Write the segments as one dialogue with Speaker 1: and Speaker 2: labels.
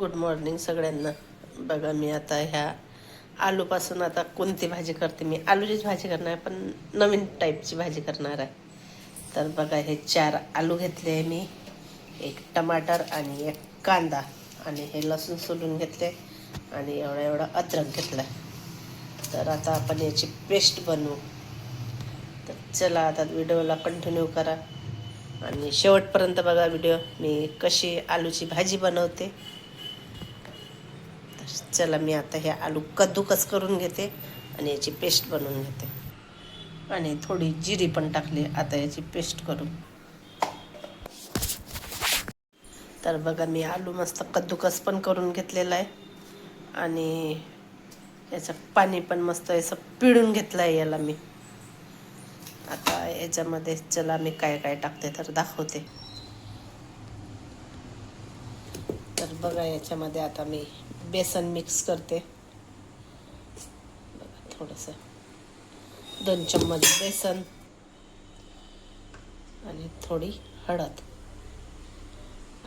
Speaker 1: Good morning सगळ्यांना. बघा मी आता ह्या आलूपासून आता कोणती भाजी करते मी? आलूचीच भाजी करणार आहे पण नवीन टाईपची भाजी करणार आहे. तर बघा हे चार आलू घेतले आहे मी. एक टमाटर आणि एक कांदा. आणि हे लसूण सोलून घेतले. आणि एवढा एवढा अद्रक घेतला तर आता आपण याची पेस्ट बनवू. तर चला आता व्हिडिओला कंटिन्यू करा. आणि शेवटपर्यंत बघा व्हिडिओ. मी कशी आलूची भाजी बनवते. चला मी आता हे आलू कद्दूकस करून घेते आणि याची पेस्ट बनवून घेते. आणि थोडी जिरी पण टाकली आता याची पेस्ट करू तर बघा मी आलू मस्त कद्दूकस पण करून घेतलेला आहे. आणि याचं पाणी पण मस्त असं पिळून घेतलं आहे याला मी. आता याच्यामध्ये चला मी काय काय टाकते तर दाखवते. तर बघा याच्यामध्ये आता मी बेसन मिक्स करते. बघा थोडंसं. दोन चम्मच बेसन. आणि थोडी हळद.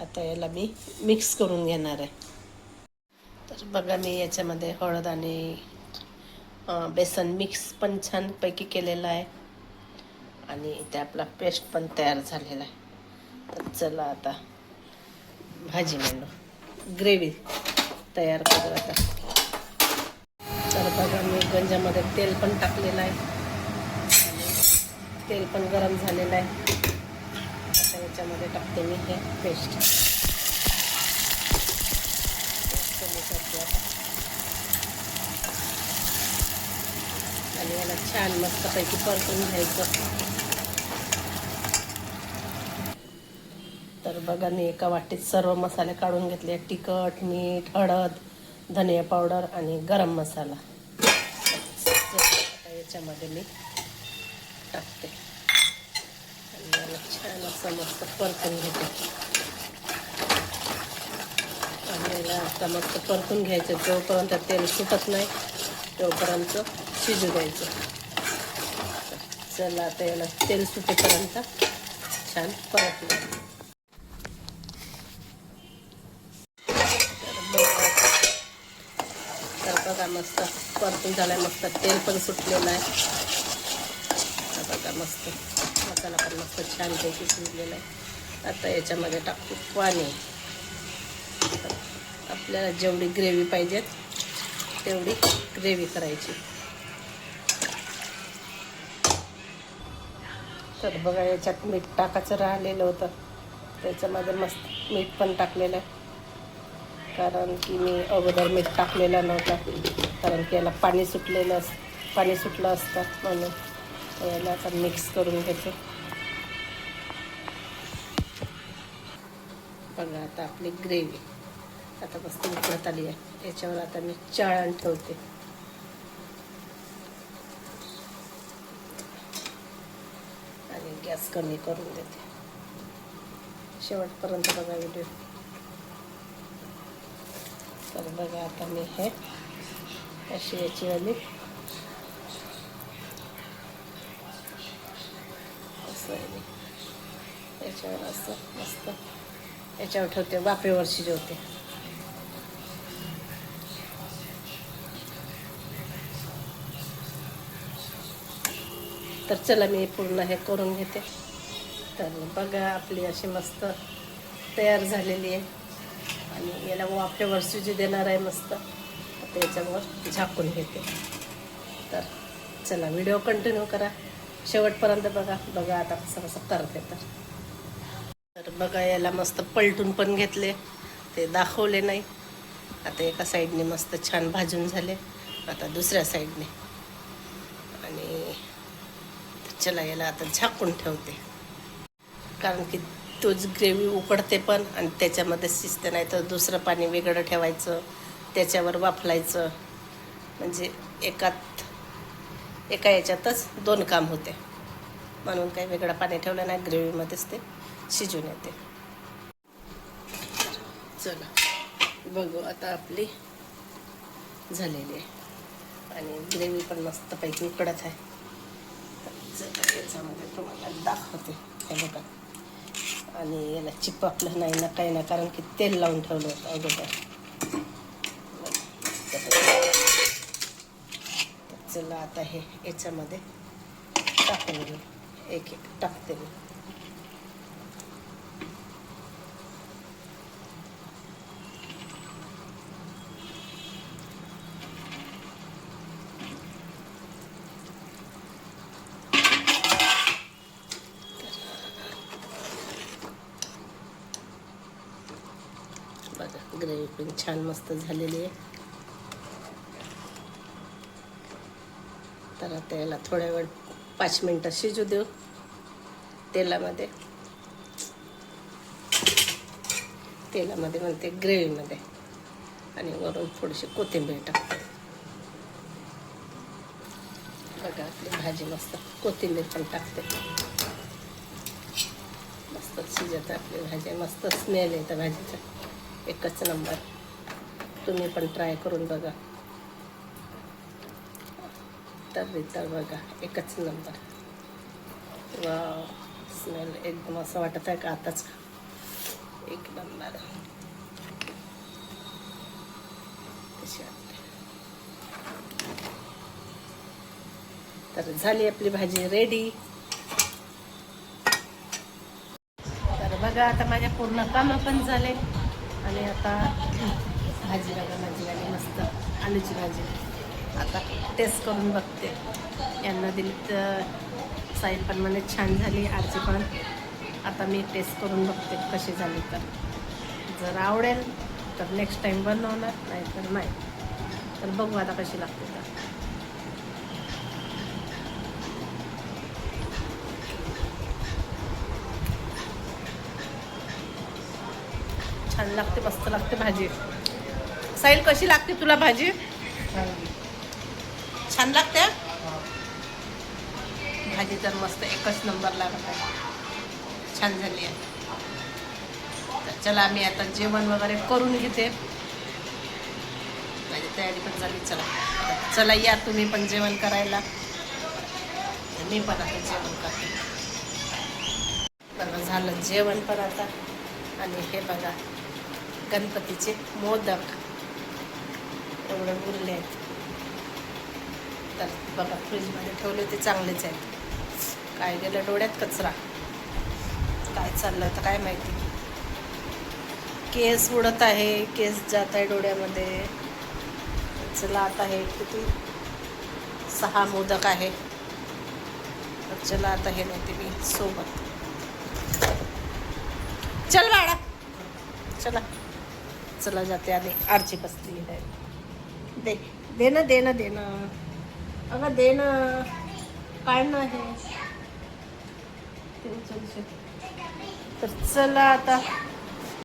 Speaker 1: आता याला मी मिक्स करून घेणार आहे. तर बघा मी याच्यामध्ये हळद आणि बेसन मिक्स पण छानपैकी केलेलं आहे. आणि इथे आपला पेस्ट पण तयार झालेला आहे. तर चला आता भाजी म्हणू ग्रेव्ही. तयार करू आता. तर बघा मी गंजामध्ये तेल पण टाकलेलं आहे. आणि तेल पण गरम झालेलं आहे. आता याच्यामध्ये टाकते मी हे पेस्ट आणि याला छान मस्तपैकी परतून घ्यायचं. बघा मी एका वाटीत सर्व मसाले काढून घेतले. तिखट मीठ हळद धनिया पावडर आणि गरम मसाला. याच्यामध्ये मी टाकते. आणि याला छान असं मस्त परतून घेते. आणि याला आता मस्त परतून घ्यायचं. जोपर्यंत तेल सुटत नाही तोपर्यंत शिजू द्यायचं. चला आता याला तेल सुटेपर्यंत छान परतलं तर बघा मस्त. परतून आहे मस्त. तेल पण सुटलेलं आहे. तर बघा मस्त. मसाला पण मस्त छानपैकी शिजलेला आहे. आता याच्यामध्ये टाकू पाणी. आपल्याला जेवढी ग्रेव्ही पाहिजे तेवढी ग्रेव्ही करायची. तर बघा याच्यात मीठ टाकायचं राहिलेलं होतं. त्याच्यामध्ये मस्त मीठ पण टाकलेलं आहे. कारण की मी अगोदर मीठ टाकलेलं नव्हतं. कारण की याला पाणी सुटलेलं अस पाणी सुटलं असतं म्हणून. याला आता मिक्स करून घेते. बघा आता आपली ग्रेव्ही आता मस्त उकळत आली आहे. याच्यावर आता मी चाळण ठेवते. आणि गॅस कमी करून देते. शेवटपर्यंत बघा व्हिडिओ तर बघा आता मी हे अशी याची वाली. असं याच्यावर असं मस्त. याच्यावर ठेवते वाफेवर शिजवते तर चला मी पूर्ण हे करून घेते. तर बघा आपली अशी मस्त तयार झालेली आहे. आणि याला वाफेवर वरसुजी देणार आहे मस्त त्याच्यावर झाकून घेते. तर चला व्हिडिओ कंटिन्यू करा. शेवटपर्यंत बघा. बघा आता कसं कसं करते तर. तर बघा याला मस्त पलटून पण घेतले. ते दाखवले नाही. आता एका साईडने मस्त छान भाजून झाले. आता दुसऱ्या साईडने. आणि चला याला आता झाकून ठेवते. कारण की तोच ग्रेव्ही उकडते पण आणि त्याच्यामध्ये शिजते नाही तर दुसरं पाणी वेगळं ठेवायचं त्याच्यावर वाफलायचं. म्हणजे एकात एका याच्यातच दोन काम होते. म्हणून काही वेगळं पाणी ठेवलं नाही ग्रेव्हीमध्येच ते शिजून येते. चला बघू आता आपली झालेली आहे. आणि ग्रेव्ही पण मस्तपैकी उकडत आहे. चला याच्यामध्ये तुम्हाला दाखवते. हे बघा. आणि याला चिपकलं नाही ना काही ना कारण की तेल लावून ठेवलं होतं अगोदर. चला आता हे याच्यामध्ये टाकून घेऊ. एक एक टाकते मी बघा ग्रेव्ही पण छान मस्त झालेली आहे. तर आता याला थोड्या वेळ पाच मिनटं शिजू देऊ तेलामध्ये. तेलामध्ये म्हणते ग्रेव्हीमध्ये. आणि वरून थोडीशी कोथिंबीर टाकते. बघा आपली भाजी मस्त कोथिंबीर पण टाकते. मस्त शिजत आपली भाजी. मस्त स्मेल येतं भाजीचा. एकच नंबर. तुम्ही पण ट्राय करून बघा. तर तर बघा एकच नंबर. वा स्मेल एकदम असं वाटत आहे का आताच? एक नंबर. तर झाली आपली भाजी रेडी तर बघा आता माझ्या पूर्ण कामं पण झाले. आणि आता भाजी बघा माझी झाली मस्त आलूची भाजी. आता टेस्ट करून बघते. यांना दिली तर साईल पण म्हणे छान झाली आरची पण. आता मी टेस्ट करून बघते कशी झाली तर. जर आवडेल तर नेक्स्ट टाईम बनवणार नाही तर नाही. तर बघू आता कशी लागते तर. छान लागते मस्त लागते भाजी. साईल कशी लागते तुला भाजी? छान लागते भाजी तर मस्त एकच नंबर लागत आहे छान झाली आहे. तर चला मी आता जेवण वगैरे करून घेते. माझी तयारी पण झाली चला. चला या तुम्ही पण जेवण करायला. मी पण आता जेवण करते. बघा झालं जेवण पण आता. आणि हे बघा. गणपतीचे मोदक. एवढं उरले आहेत. तर बघा फ्रीजमध्ये ठेवले ते चांगलेच आहेत. काय गेलं? डोळ्यात कचरा. काय चाललं तर काय माहिती? केस उडत आहे. केस जात आहे डोळ्यामध्ये. चला आता हे किती? सहा मोदक आहे. तर चला आता हे नेते मी सोबत. चल बाळा. चला. चला जाते आणि आरची बसली आहे. दे दे ना दे ना दे ना. अगं दे ना. काय ना हे तर चला आता.